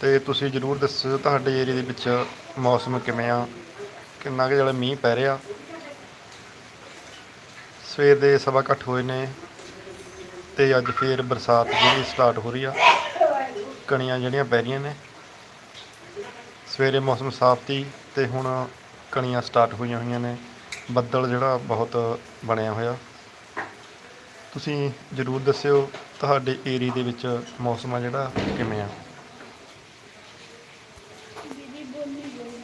ਤੇ ਤੁਸੀਂ ਜਰੂਰ ਦੱਸਿਓ ਤੁਹਾਡੇ ਏਰੀਆ ਦੇ ਵਿੱਚ ਮੌਸਮ ਕਿਵੇਂ ਆ? ਕਿੰਨਾ ਕੁ ਜਿਹੜਾ ਮੀਂਹ ਪੈ ਰਿਹਾ? ਸਵੇਰ ਦੇ ਸਵਾ ਘੱਟ ਹੋਏ ਨੇ ਤੇ ਅੱਜ ਫੇਰ ਬਰਸਾਤ ਜਿਹੜੀ ਸਟਾਰਟ ਹੋ ਰਹੀ ਆ। ਕਣੀਆਂ ਜਿਹੜੀਆਂ ਪੈ ਰਹੀਆਂ ਨੇ। ਸਵੇਰੇ ਮੌਸਮ ਸਾਫ਼ ਸੀ ਤੇ ਹੁਣ ਕਣੀਆਂ ਸਟਾਰਟ ਹੋਈਆਂ ਹੋਈਆਂ ਨੇ। ਬੱਦਲ ਜਿਹੜਾ ਬਹੁਤ ਬਣਿਆ ਹੋਇਆ। ਤੁਸੀਂ ਜਰੂਰ ਦੱਸਿਓ ਤੁਹਾਡੇ ਏਰੀਆ ਦੇ ਵਿੱਚ ਮੌਸਮ ਆ ਜਿਹੜਾ ਕਿਵੇਂ ਆ? ਦੀਦੀ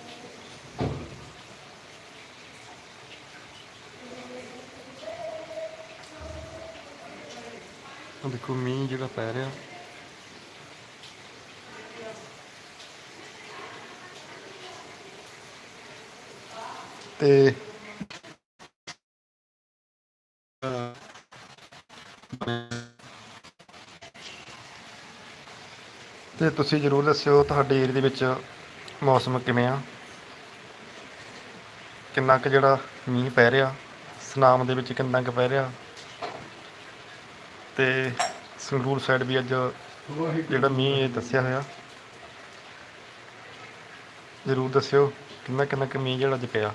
ਦੇਖੋ ਮੀਂਹ ਜਿਹੜਾ ਪੈ ਰਿਹਾ ਤੇ ਤੇ ਤੁਸੀਂ ਜਰੂਰ ਦੱਸਿਓ ਤੁਹਾਡੇ ਏਰੀਆ ਦੇ ਵਿੱਚ ਮੌਸਮ ਕਿਵੇਂ ਆ? ਕਿੰਨਾ ਕੁ ਜਿਹੜਾ ਮੀਂਹ ਪੈ ਰਿਹਾ? ਸਨਾਮ ਦੇ ਵਿੱਚ ਕਿੰਨਾ ਕੁ ਪੈ ਰਿਹਾ? ਤੇ ਸੰਗਰੂਰ ਸਾਈਡ ਵੀ ਅੱਜ ਜਿਹੜਾ ਮੀਂਹ ਇਹ ਦੱਸਿਆ ਹੋਇਆ। ਜ਼ਰੂਰ ਦੱਸਿਓ ਕਿੰਨਾ ਕਿੰਨਾ ਕੁ ਮੀਂਹ ਜਿਹੜਾ ਅੱਜ ਪਿਆ।